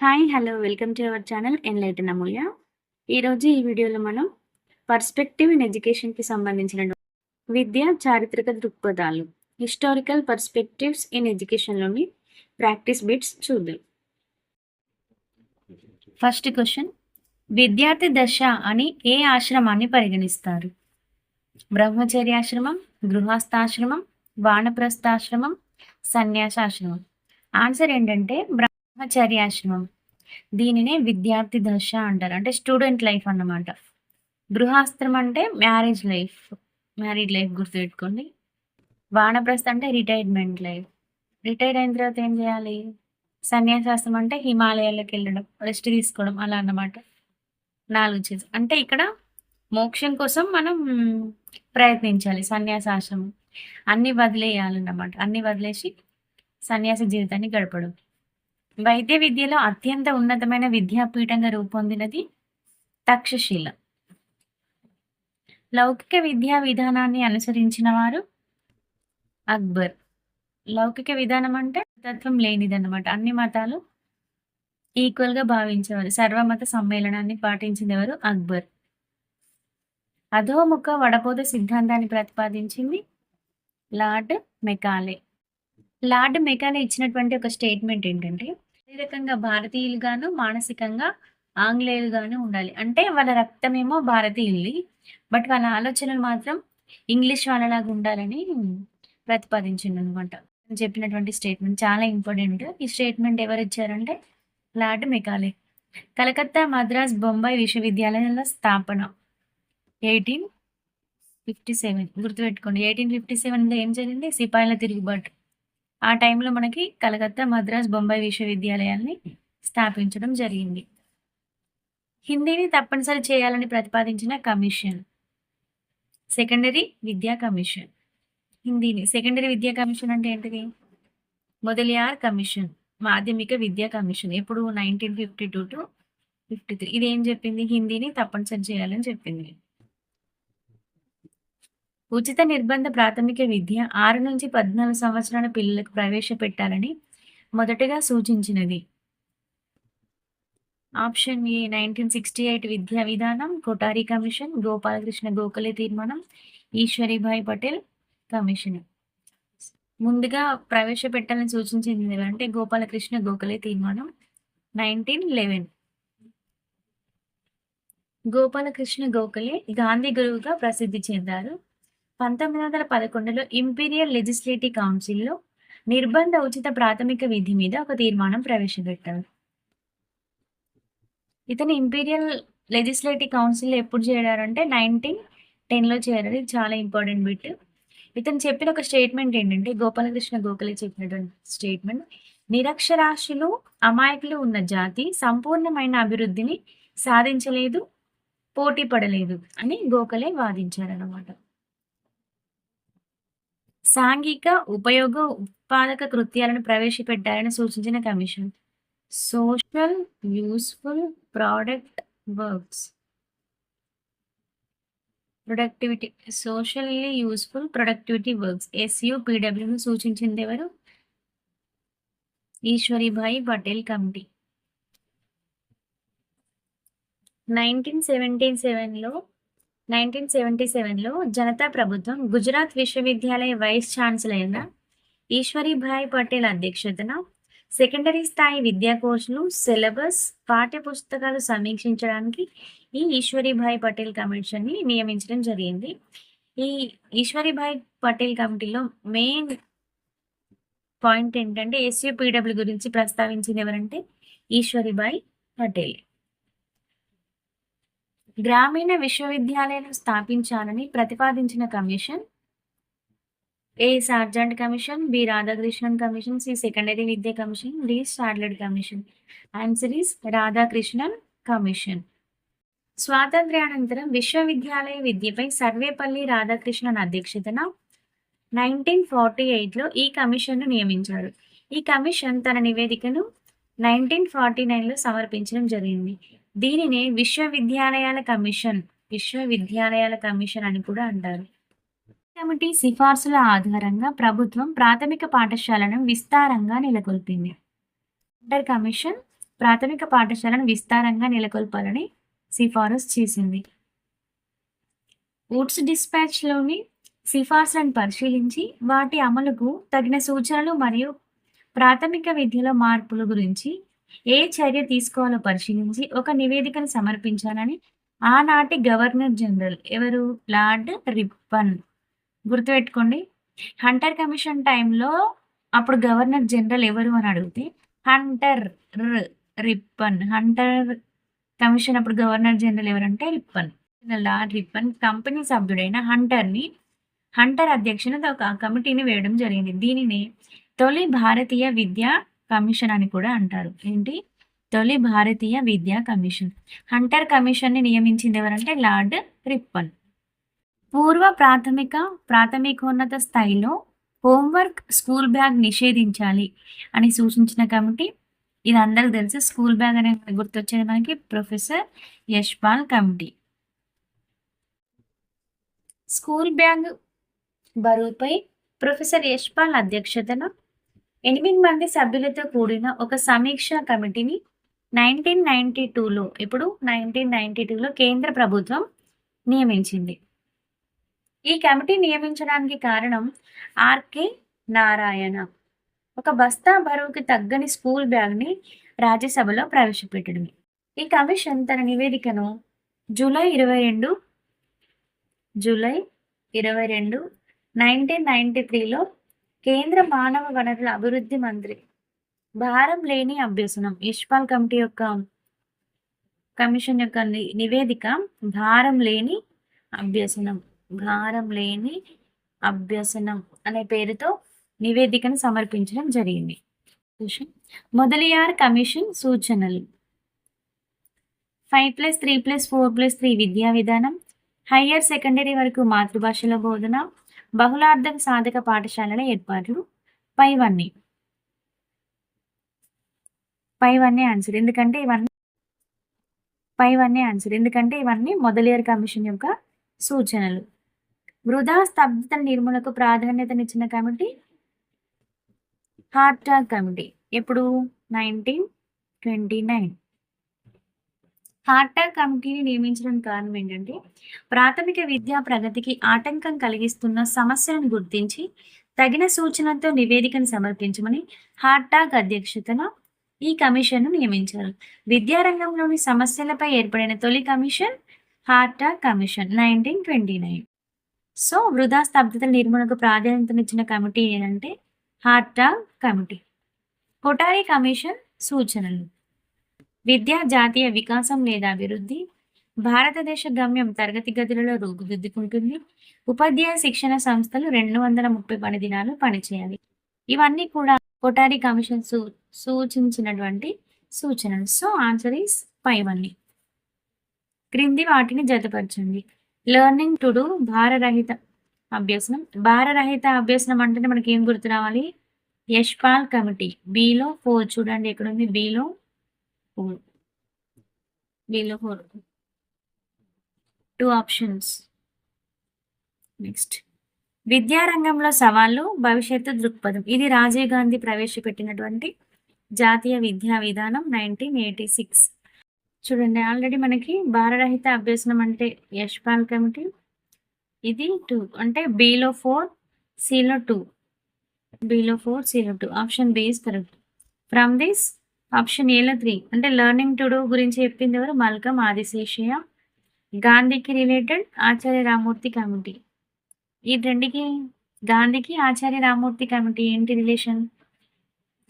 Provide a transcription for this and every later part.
Hi hello welcome to our channel enlighten Amulya ఈరోజు ఈ వీడియోలో మనం పర్స్పెక్టివ్ ఇన్ ఎడ్యుకేషన్కి సంబంధించిన విద్య చారిత్రక దృక్పథాలు హిస్టారికల్ పర్స్పెక్టివ్స్ ఇన్ ఎడ్యుకేషన్లోని ప్రాక్టీస్ బిట్స్ చూద్దాం. ఫస్ట్ క్వశ్చన్ విద్యార్థి దశ అని ఏ ఆశ్రమాన్ని పరిగణిస్తారు? బ్రహ్మచర్యాశ్రమం గృహస్థాశ్రమం వానప్రస్థాశ్రమం సన్యాసాశ్రమం. ఆన్సర్ ఏంటంటే బ్రహ్మచర్యాశ్రమం దీనినే విద్యార్థి దశ అంటారు. అంటే స్టూడెంట్ లైఫ్ అన్నమాట. గృహాస్త్రం అంటే మ్యారేజ్ లైఫ్. మ్యారీడ్ లైఫ్ గుర్తుపెట్టుకోండి. వానప్రస్థ అంటే రిటైర్మెంట్ లైఫ్. రిటైర్ అయిన తర్వాత ఏం చేయాలి? సన్యాసాస్త్రం అంటే హిమాలయాలకు వెళ్ళడం రెస్ట్ తీసుకోవడం అలా అన్నమాట. నాలుగు చేసి అంటే ఇక్కడ మోక్షం కోసం మనం ప్రయత్నించాలి సన్యాసాశ్రమం. అన్ని వదిలేయాలన్నమాట. అన్ని వదిలేసి సన్యాస జీవితాన్ని గడపడం. వైద్య విద్యలో అత్యంత ఉన్నతమైన విద్యాపీఠంగా రూపొందినది తక్షశిల. లౌకిక విద్యా విధానాన్ని అనుసరించిన వారు అక్బర్. లౌకిక విధానం అంటే తత్వం లేనిదన్నమాట. అన్ని మతాలు ఈక్వల్గా భావించేవారు. సర్వమత సమ్మేళనాన్ని పాటించినవారు అక్బర్. అధోముఖ వడపోత సిద్ధాంతాన్ని ప్రతిపాదించింది లార్డ్ మెకాలే. లార్డ్ మెకాలే ఇచ్చినటువంటి ఒక స్టేట్మెంట్ ఏంటంటే శారీరకంగా భారతీయులుగాను మానసికంగా ఆంగ్లేయులుగాను ఉండాలి. అంటే వాళ్ళ రక్తమేమో భారతీయుల్ది. బట్ వాళ్ళ ఆలోచనలు మాత్రం ఇంగ్లీష్ వాళ్ళలాగా ఉండాలని ప్రతిపాదించింది అనమాట చెప్పినటువంటి స్టేట్మెంట్ చాలా ఇంపార్టెంట్. ఈ స్టేట్మెంట్ ఎవరు ఇచ్చారంటే లార్డ్ మెకాలే. కలకత్తా మద్రాస్ బొంబాయి విశ్వవిద్యాలయాల స్థాపన. Eighteen fifty seven. గుర్తుపెట్టుకోండి. ఎయిటీన్ ఫిఫ్టీ సెవెన్లో ఏం జరిగింది? సిపాయిల తిరుగుబాటు. ఆ టైంలో మనకి కలకత్తా మద్రాస్ బొంబాయి విశ్వవిద్యాలయాల్ని స్థాపించడం జరిగింది. హిందీని తప్పనిసరి చేయాలని ప్రతిపాదించిన కమిషన్. సెకండరీ విద్యా కమిషన్. హిందీని సెకండరీ విద్యా కమిషన్ అంటే ఏంటిది? మొదలియార్ కమిషన్ మాధ్యమిక విద్యా కమిషన్. ఎప్పుడు? Nineteen fifty two to fifty three. ఇది ఏం చెప్పింది? హిందీని తప్పనిసరి చేయాలని చెప్పింది. ఉచిత నిర్బంధ ప్రాథమిక విద్య ఆరు నుంచి పద్నాలుగు సంవత్సరాల పిల్లలకు ప్రవేశపెట్టాలని మొదటగా సూచించినది. Option A nineteen sixty eight విద్యా విధానం కొటారి కమిషన్ గోపాలకృష్ణ గోఖలే తీర్మానం ఈశ్వరీభాయ్ పటేల్ కమిషన్. ముందుగా ప్రవేశపెట్టాలని సూచించింది అంటే గోపాలకృష్ణ గోఖలే తీర్మానం నైన్టీన్ లెవెన్. గోపాలకృష్ణ గోఖలే గాంధీ గురువుగా ప్రసిద్ధి చెందారు. పంతొమ్మిది వందల పదకొండులో ఇంపీరియల్ లెజిస్లేటివ్ కౌన్సిల్లో నిర్బంధ ఉచిత ప్రాథమిక విధి మీద ఒక తీర్మానం ప్రవేశపెట్టారు. ఇతను ఇంపీరియల్ లెజిస్లేటివ్ కౌన్సిల్ ఎప్పుడు చేరారంటే నైన్టీన్ టెన్లో చేరారు. ఇది చాలా ఇంపార్టెంట్ బిట్. ఇతను చెప్పిన ఒక స్టేట్మెంట్ ఏంటంటే గోపాలకృష్ణ గోఖలే చెప్పినటువంటి స్టేట్మెంట్ నిరక్షరాస్యులు అమాయకులు ఉన్న జాతి సంపూర్ణమైన అభివృద్ధిని సాధించలేదు పోటీ పడలేదు అని గోఖలే వాదించారన్నమాట. సాంఘిక ఉపయోగ ఉత్పాదక కృత్యాలను ప్రవేశపెట్టాలని సూచించిన commission. Social useful product works productivity socially useful productivity works S పీడబ్ల్యూను సూచించింది ఎవరు? Ishwarbhai Patel committee. Nineteen seventy సెవెన్లో నైన్టీన్ సెవెంటీ సెవెన్లో జనతా ప్రభుత్వం గుజరాత్ విశ్వవిద్యాలయ వైస్ ఛాన్సలర్ ఈశ్వరీభాయ్ పటేల్ అధ్యక్షతన సెకండరీ స్థాయి విద్యా కోర్సులు సిలబస్ పాఠ్య పుస్తకాలు సమీక్షించడానికి ఈ ఈశ్వరీభాయ్ పటేల్ కమిషన్ని నియమించడం జరిగింది. ఈ ఈశ్వరీభాయ్ పటేల్ కమిటీలో మెయిన్ పాయింట్ ఏంటంటే ఎస్యూపీడబ్ల్యూ గురించి ప్రస్తావించింది ఎవరంటే ఈశ్వరీభాయ్ పటేల్. గ్రామీణ విశ్వవిద్యాలయాలు స్థాపించాలని ప్రతిపాదించిన commission. A Sargent commission B Radhakrishnan commission C secondary Vidya commission D Sadler commission answer is Radhakrishnan commission స్వాతంత్ర్యానంతరం విశ్వవిద్యాలయ విద్యపై సర్వేపల్లి రాధాకృష్ణన్ అధ్యక్షతన నైన్టీన్ ఫార్టీ ఎయిట్లో ఈ కమిషన్ను నియమించారు. ఈ కమిషన్ తన నివేదికను నైన్టీన్ ఫార్టీ నైన్లో సమర్పించడం జరిగింది. దీనిని విశ్వవిద్యాలయాల కమిషన్ విశ్వవిద్యాలయాల కమిషన్ అని కూడా అంటారు. కమిటీ సిఫార్సుల ఆధారంగా ప్రభుత్వం ప్రాథమిక పాఠశాలను విస్తారంగా నెలకొల్పింది. ఇంటర్ కమిషన్ ప్రాథమిక పాఠశాలను విస్తారంగా నెలకొల్పాలని సిఫారసు చేసింది. వుడ్స్ డిస్పాచ్లోని సిఫార్సులను పరిశీలించి వాటి అమలుకు తగిన సూచనలు మరియు ప్రాథమిక విద్యలో మార్పుల గురించి ఏ చర్య తీసుకోవాలో పరిశీలించి ఒక నివేదికను సమర్పించాలని ఆనాటి గవర్నర్ జనరల్ ఎవరు? లార్డ్ రిప్పన్ గుర్తుపెట్టుకోండి హంటర్ కమిషన్ టైంలో అప్పుడు గవర్నర్ జనరల్ ఎవరు అని అడిగితే హంటర్ రిప్పన్ హంటర్ కమిషన్ అప్పుడు గవర్నర్ జనరల్ ఎవరంటే రిప్పన్ లార్డ్ రిప్పన్ కంపెనీ సభ్యుడైన హంటర్ని హంటర్ అధ్యక్షునితో ఒక కమిటీని వేయడం జరిగింది. దీనిని తొలి భారతీయ విద్యా కమిషన్ అని కూడా అంటారు. ఏంటి? తొలి భారతీయ విద్యా కమిషన్. హంటర్ కమిషన్ని నియమించింది ఎవరంటే లార్డ్ రిప్పన్. పూర్వ ప్రాథమిక ప్రాథమికోన్నత స్థాయిలో హోంవర్క్ స్కూల్ బ్యాగ్ నిషేధించాలి అని సూచించిన కమిటీ. ఇది అందరికి తెలుసు. స్కూల్ బ్యాగ్ అనే గుర్తొచ్చేది మనకి professor Yashpal committee. School bag బరువుపై professor Yashpal అధ్యక్షతన ఎనిమిది మంది సభ్యులతో కూడిన ఒక సమీక్షా కమిటీని నైన్టీన్ నైన్టీ టూలో ఇప్పుడు నైన్టీన్ నైన్టీ టూలో కేంద్ర ప్రభుత్వం నియమించింది. ఈ కమిటీ నియమించడానికి కారణం ఆర్కే నారాయణ. ఒక బస్తా బరువుకి తగ్గని స్కూల్ బ్యాగ్ని రాజ్యసభలో ప్రవేశపెట్టడమే. ఈ కమిషన్ తన నివేదికను జూలై ఇరవై రెండు జూలై ఇరవై రెండు నైన్టీన్ నైన్టీ త్రీలో కేంద్ర మానవ వనరుల అభివృద్ధి మంత్రి. భారం లేని అభ్యసనం యశ్పాల్ కమిటీ యొక్క కమిషన్ యొక్క ని- నివేదిక భారం లేని అభ్యసనం భారం లేని అభ్యసనం అనే పేరుతో నివేదికను సమర్పించడం జరిగింది. మొదలయార్ మొదలియార్ కమిషన్ సూచనలు. Five plus three plus four plus three విద్యా విధానం హయ్యర్ సెకండరీ వరకు మాతృభాషలో బోధన బహుళార్థక సాధక పాఠశాలల ఏర్పాట్లు. పైవన్నీ పైవన్నీ ఆన్సర్ ఎందుకంటే ఇవన్నీ పైవన్నీ ఆన్సర్ ఎందుకంటే ఇవన్నీ మొదలియర్ కమిషన్ యొక్క సూచనలు. వృధా స్తబ్దత నిర్మూలనకు ప్రాధాన్యతనిచ్చిన కమిటీ. Hartog committee. ఎప్పుడు? నైన్టీన్ ట్వంటీ నైన్ హార్టాగ్ కమిటీని నియమించడం కారణం ఏంటంటే ప్రాథమిక విద్యా ప్రగతికి ఆటంకం కలిగిస్తున్న సమస్యలను గుర్తించి తగిన సూచనలతో నివేదికను సమర్పించమని హార్టాగ్ అధ్యక్షతన ఈ కమిషన్ను నియమించారు. విద్యారంగంలోని సమస్యలపై ఏర్పడిన తొలి commission Hartog commission nineteen twenty nine so వృధా స్తబ్దత నిర్మూలనకు ప్రాధాన్యతనిచ్చిన కమిటీ ఏంటంటే హార్టాగ్ కమిటీ. కొటారి కమిషన్ సూచనలు. విద్యా జాతీయ వికాసం లేదా అభివృద్ధి భారతదేశ గమ్యం తరగతి గదులలో రూపుదిద్దుకుంటుంది. ఉపాధ్యాయ శిక్షణ సంస్థలు రెండు వందల ముప్పై పని దినాలు పనిచేయాలి. ఇవన్నీ కూడా కొటారి కమిషన్ సూ సూచించినటువంటి సూచనలు. సో ఆన్సర్ ఈస్ పైవన్నీ క్రింది వాటిని జతపరచండి. లెర్నింగ్ టు డూ భారరహిత అభ్యసనం. భారరహిత అభ్యసనం అంటేనే మనకి ఏం గుర్తు రావాలి? యశ్పాల్ కమిటీ. బిలో ఫోర్. చూడండి ఎక్కడ ఉంది below four. Four. Two options next విద్యారంగంలో సవాళ్ళు భవిష్యత్తు దృక్పథం. ఇది రాజీవ్ గాంధీ ప్రవేశపెట్టినటువంటి జాతీయ విద్యా విధానం నైన్టీన్ ఎయిటీ సిక్స్ చూడండి ఆల్రెడీ మనకి భారరహిత అభ్యసనం అంటే యశ్పాల్ కమిటీ. ఇది టూ అంటే బిలో ఫోర్ సిలో టూ బిలో ఫోర్ సిలో two option B is correct from this option ఏలో త్రీ. అంటే లెర్నింగ్ టు డూ గురించి చెప్పింది ఎవరు? మల్కం ఆదిశేషయ్య. గాంధీకి రిలేటెడ్ ఆచార్య రామూర్తి కమిటీ. ఈ రెండుకి గాంధీకి ఆచార్య రామూర్తి కమిటీ ఏంటి రిలేషన్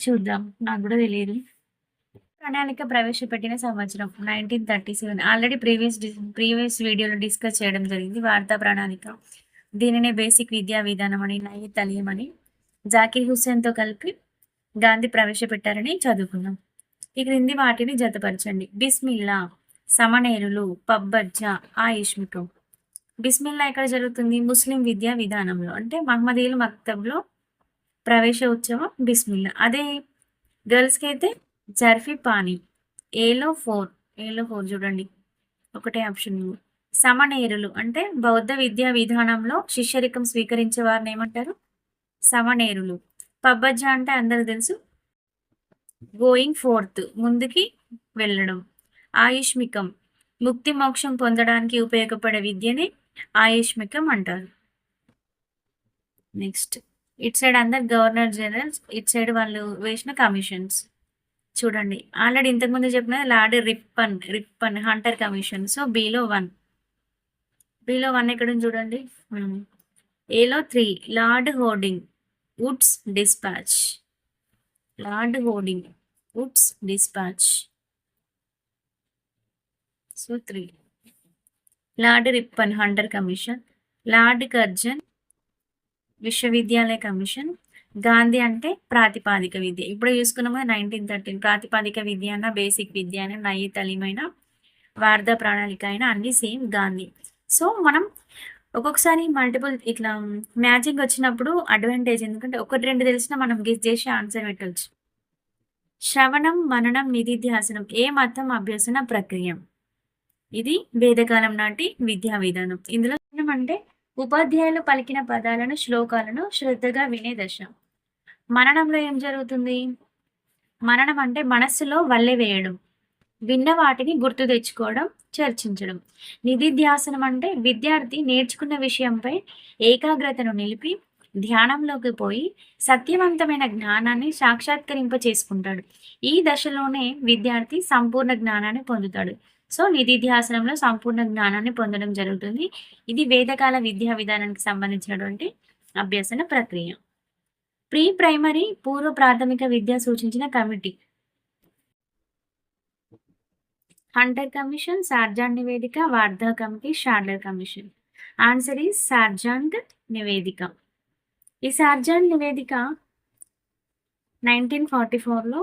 చూద్దాం. నాకు కూడా తెలియదు. ప్రణాళిక ప్రవేశపెట్టిన సంవత్సరం nineteen thirty seven already previous previous వీడియోలో డిస్కస్ చేయడం జరిగింది వార్తా ప్రణాళిక. దీనినే బేసిక్ విద్యా విధానం అని నయి తలియం అని జాకీర్ హుస్సేన్తో కలిపి గాంధీ ప్రవేశపెట్టారని చదువుకున్నాం. ఈ క్రింది వాటిని జతపరచండి. బిస్మిల్లా సమనేరులు పబ్బజ్జ ఆయుష్మికు బిస్మిల్లా ఎక్కడ జరుగుతుంది? ముస్లిం విద్యా విధానంలో. అంటే మహమ్మదీయుల మక్తబ్లో ప్రవేశ ఉత్సవం బిస్మిల్లా. అదే గర్ల్స్కి అయితే జర్ఫీ పానీ. ఏలో ఫోర్. ఏలో ఫోర్ చూడండి. ఒకటే ఆప్షన్. సమనేరులు. అంటే బౌద్ధ విద్యా విధానంలో శిష్యరికం స్వీకరించే వారిని ఏమంటారు? సమనేరులు. పబ్బజ్జ అంటే అందరికి తెలుసు. గోయింగ్ ఫోర్త్ ముందుకి వెళ్ళడం. ఆయుష్మికం. ముక్తి మోక్షం పొందడానికి ఉపయోగపడే విద్యని ఆయుష్మికం అంటారు. నెక్స్ట్ ఇట్ సైడ్ అందరు గవర్నర్ జనరల్స్ ఇట్ సైడ్ వాళ్ళు వేసిన కమిషన్స్. చూడండి ఆల్రెడీ ఇంతకుముందు చెప్పిన lord Ripon Ripon Hunter commission. So బీలో one. బీలో వన్ ఎక్కడ చూడండి. Hmm. ఏలో three lord Hardinge Woods dispatch. Lord Hardinge Woods dispatch so three lord Ripon Hunter commission lord Curzon విశ్వవిద్యాలయ కమిషన్ గాంధీ అంటే ప్రాతిపాదిక విద్య ఇప్పుడు చూసుకున్నాము నైన్టీన్ థర్టీన్ ప్రాతిపాదిక విద్య అన్న బేసిక్ విద్య అన్న నయ్యి వార్ధ ప్రణాళిక అయినా అన్ని సేమ్ గాంధీ సో మనం ఒక్కొక్కసారి మల్టిపుల్ ఇట్లా మ్యాచింగ్ వచ్చినప్పుడు అడ్వాంటేజ్ ఎందుకంటే ఒకటి రెండు తెలిసినా మనం గెస్ చేసి ఆన్సర్ పెట్టవచ్చు శ్రవణం మననం నిధిధ్యాసనం ఏ మతం అభ్యసన ప్రక్రియ? ఇది వేదకాలం నాటి విద్యా విధానం. ఇందులో అంటే ఉపాధ్యాయులు పలికిన పదాలను శ్లోకాలను శ్రద్ధగా వినే దశ. మననంలో ఏం జరుగుతుంది? మననం అంటే మనస్సులో వల్లె వేయడం. విన్న వాటిని గుర్తు తెచ్చుకోవడం చర్చించడం. నిధిధ్యాసనం అంటే విద్యార్థి నేర్చుకున్న విషయంపై ఏకాగ్రతను నిలిపి ధ్యానంలోకి పోయి సత్యవంతమైన జ్ఞానాన్ని సాక్షాత్కరింప చేసుకుంటాడు. ఈ దశలోనే విద్యార్థి సంపూర్ణ జ్ఞానాన్ని పొందుతాడు. సో నిధిధ్యాసనంలో సంపూర్ణ జ్ఞానాన్ని పొందడం జరుగుతుంది. ఇది వేదకాల విద్యా విధానానికి సంబంధించినటువంటి అభ్యసన ప్రక్రియ. ప్రీ ప్రైమరీ పూర్వ ప్రాథమిక విద్య సూచించిన కమిటీ. హంటర్ కమిషన్ సార్జాన్ నివేదిక Wardha committee Sadler commission answer is Sargent నివేదిక ఈ సార్జాన్ నివేదిక నైన్టీన్ ఫార్టీ ఫోర్లో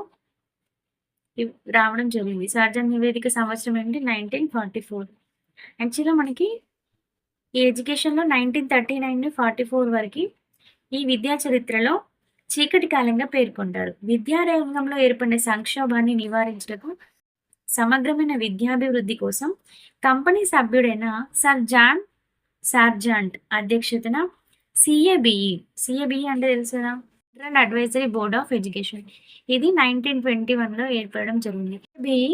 రావడం జరిగింది. సార్జాన్ నివేదిక సంవత్సరం ఏంటి? నైన్టీన్ ఫార్టీ ఫోర్ యాక్చువల్గా మనకి ఈ ఎడ్యుకేషన్లో nineteen thirty nine forty four వరకు ఈ విద్యా చరిత్రలో చీకటి కాలంగా పేర్కొంటారు. విద్యారంగంలో ఏర్పడిన సంక్షోభాన్ని నివారించటకు సమగ్రమైన విద్యాభివృద్ధి కోసం కంపెనీ సభ్యుడైన సర్ జాన్ సార్జాంట్ అధ్యక్షతన సిఏబిఈ సిఏబిఈ అంటే తెలుసునా? కదా అడ్వైజరీ బోర్డ్ ఆఫ్ ఎడ్యుకేషన్ ఇది నైన్టీన్ ట్వంటీ వన్లో ఏర్పడడం జరిగింది. బిఈ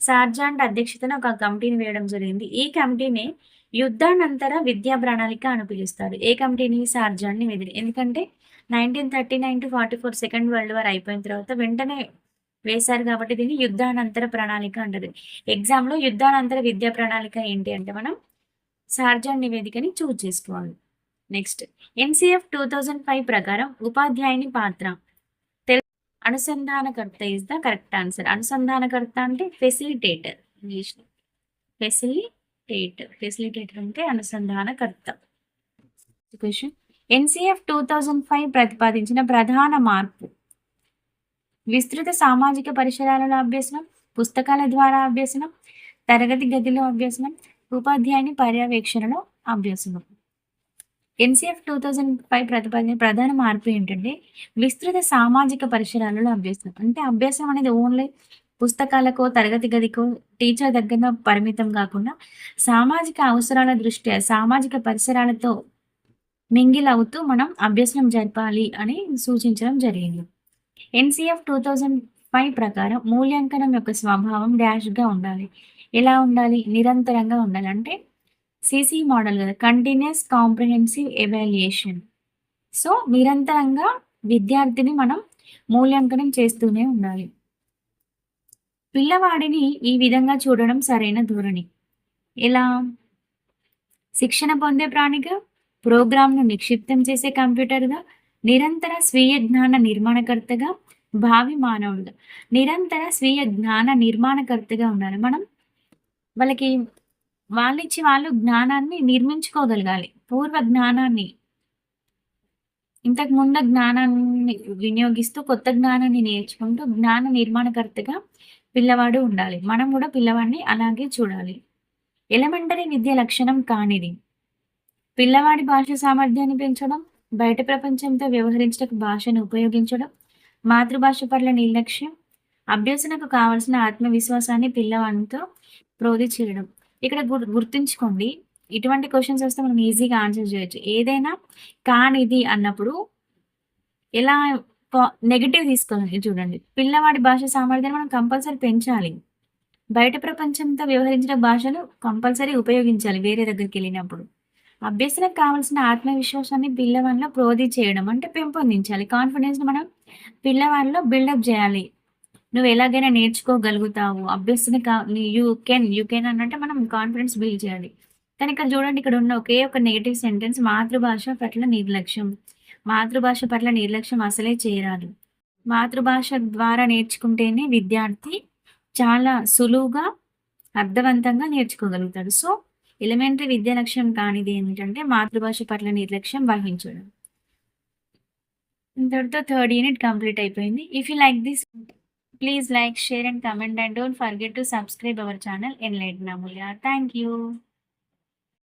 సార్జాంట్ అధ్యక్షతన ఒక కమిటీని వేయడం జరిగింది. ఈ కమిటీని యుద్ధానంతర విద్యా ప్రణాళిక అని పిలుస్తారు. ఏ కమిటీని సార్జాంట్ని వెదిలి ఎందుకంటే nineteen thirty nine to forty four second world war అయిపోయిన తర్వాత వెంటనే వేశారు కాబట్టి దీన్ని యుద్ధానంతర ప్రణాళిక అంటది. ఎగ్జామ్లో యుద్ధానంతర విద్యా ప్రణాళిక ఏంటి అంటే మనం సార్జన్ నివేదికని చూజ్ చేసుకోవాలి. Next NCF two thousand five ప్రకారం ఉపాధ్యాయుని పాత్ర. అనుసంధానకర్త ఇస్ ద కరెక్ట్ ఆన్సర్ అనుసంధానకర్త అంటే ఫెసిలిటేటర్ ఇంగ్లీష్లో ఫెసిలిటేటర్ ఫెసిలిటేటర్ అంటే అనుసంధానకర్త. Question NCF two thousand five ప్రతిపాదించిన ప్రధాన మార్పు. విస్తృత సామాజిక పరిసరాలలో అభ్యసనం పుస్తకాల ద్వారా అభ్యసనం తరగతి గదిలో అభ్యసనం ఉపాధ్యాయుని పర్యవేక్షణలో అభ్యసనం. ఎన్సిఎఫ్ టూ థౌజండ్ ఫైవ్ ప్రతిపాదన ప్రధాన మార్పు ఏంటంటే విస్తృత సామాజిక పరిసరాలలో అభ్యసనం. అంటే అభ్యాసం అనేది ఓన్లీ పుస్తకాలకో తరగతి గదికో టీచర్ దగ్గర పరిమితం కాకుండా సామాజిక అవసరాల దృష్ట్యా సామాజిక పరిసరాలతో మింగిల్ అవుతూ మనం అభ్యసనం జరపాలి అని సూచించడం జరిగింది. ఎన్సిఎఫ్ టూ థౌజండ్ ఫైవ్ ప్రకారం మూల్యాంకనం యొక్క స్వభావం డాష్గా ఉండాలి. ఎలా ఉండాలి? నిరంతరంగా ఉండాలి. అంటే సిసి మోడల్ కదా. కంటిన్యూస్ కాంప్రిహెన్సివ్ ఎవాల్యుయేషన్ సో నిరంతరంగా విద్యార్థిని మనం మూల్యాంకనం చేస్తూనే ఉండాలి. పిల్లవాడిని ఈ విధంగా చూడడం సరైన ధోరణి. ఎలా? శిక్షణ పొందే ప్రాణిగా? ప్రోగ్రామ్ను నిక్షిప్తం చేసే కంప్యూటర్గా? నిరంతర స్వీయ జ్ఞాన నిర్మాణకర్తగా భావి మానవుడుగా నిరంతర స్వీయ జ్ఞాన నిర్మాణకర్తగా ఉండాలి మనం వాళ్ళకి వాళ్ళిచ్చి వాళ్ళు జ్ఞానాన్ని నిర్మించుకోగలగాలి. పూర్వ జ్ఞానాన్ని ఇంతకు ముందు జ్ఞానాన్ని వినియోగిస్తూ కొత్త జ్ఞానాన్ని నేర్చుకుంటూ జ్ఞాన నిర్మాణకర్తగా పిల్లవాడు ఉండాలి. మనం కూడా పిల్లవాడిని అలాగే చూడాలి. ఎలిమెంటరీ విద్య లక్షణం కానిది. పిల్లవాడి భాష సామర్థ్యాన్ని పెంచడం బయట ప్రపంచంతో వ్యవహరించడానికి భాషను ఉపయోగించడం మాతృభాష పట్ల నిర్లక్ష్యం అభ్యసనకు కావలసిన ఆత్మవిశ్వాసాన్ని పిల్లవాడితో ప్రోధి చేయడం. ఇక్కడ గుర్తుంచుకోండి ఇటువంటి క్వశ్చన్స్ వస్తే మనం ఈజీగా ఆన్సర్ చేయొచ్చు. ఏదైనా కానిది అన్నప్పుడు ఎలా నెగిటివ్ తీసుకోవాలి చూడండి. పిల్లవాడి భాష సామర్థ్యాన్ని మనం కంపల్సరీ పెంచాలి. బయట ప్రపంచంతో వ్యవహరించిన భాషను కంపల్సరీ ఉపయోగించాలి వేరే దగ్గరికి వెళ్ళినప్పుడు. అభ్యసనకు కావాల్సిన ఆత్మవిశ్వాసాన్ని పిల్లవాళ్ళలో ప్రోధి చేయడం అంటే పెంపొందించాలి. కాన్ఫిడెన్స్ని మనం పిల్లవాళ్ళలో బిల్డప్ చేయాలి. నువ్వు ఎలాగైనా నేర్చుకోగలుగుతావు. అభ్యసన కా యూ కెన్ యూ కెన్ అన్నట్టు మనం కాన్ఫిడెన్స్ బిల్డ్ చేయాలి. కానీ ఇక్కడ చూడండి ఇక్కడ ఉన్న ఒకే ఒక నెగిటివ్ సెంటెన్స్ మాతృభాష పట్ల నిర్లక్ష్యం. మాతృభాష పట్ల నిర్లక్ష్యం అసలే చేయరాదు మాతృభాష ద్వారా నేర్చుకుంటేనే విద్యార్థి చాలా సులువుగా అర్థవంతంగా నేర్చుకోగలుగుతాడు. సో ఎలిమెంటరీ విద్యా లక్ష్యం కానిది ఏమిటంటే మాతృభాష పట్ల నిర్లక్ష్యం వహించడం. ఇంతటితో థర్డ్ యూనిట్ కంప్లీట్ అయిపోయింది. If you like this please like share and comment and don't forget to subscribe our channel enlighten నమూల్య thank you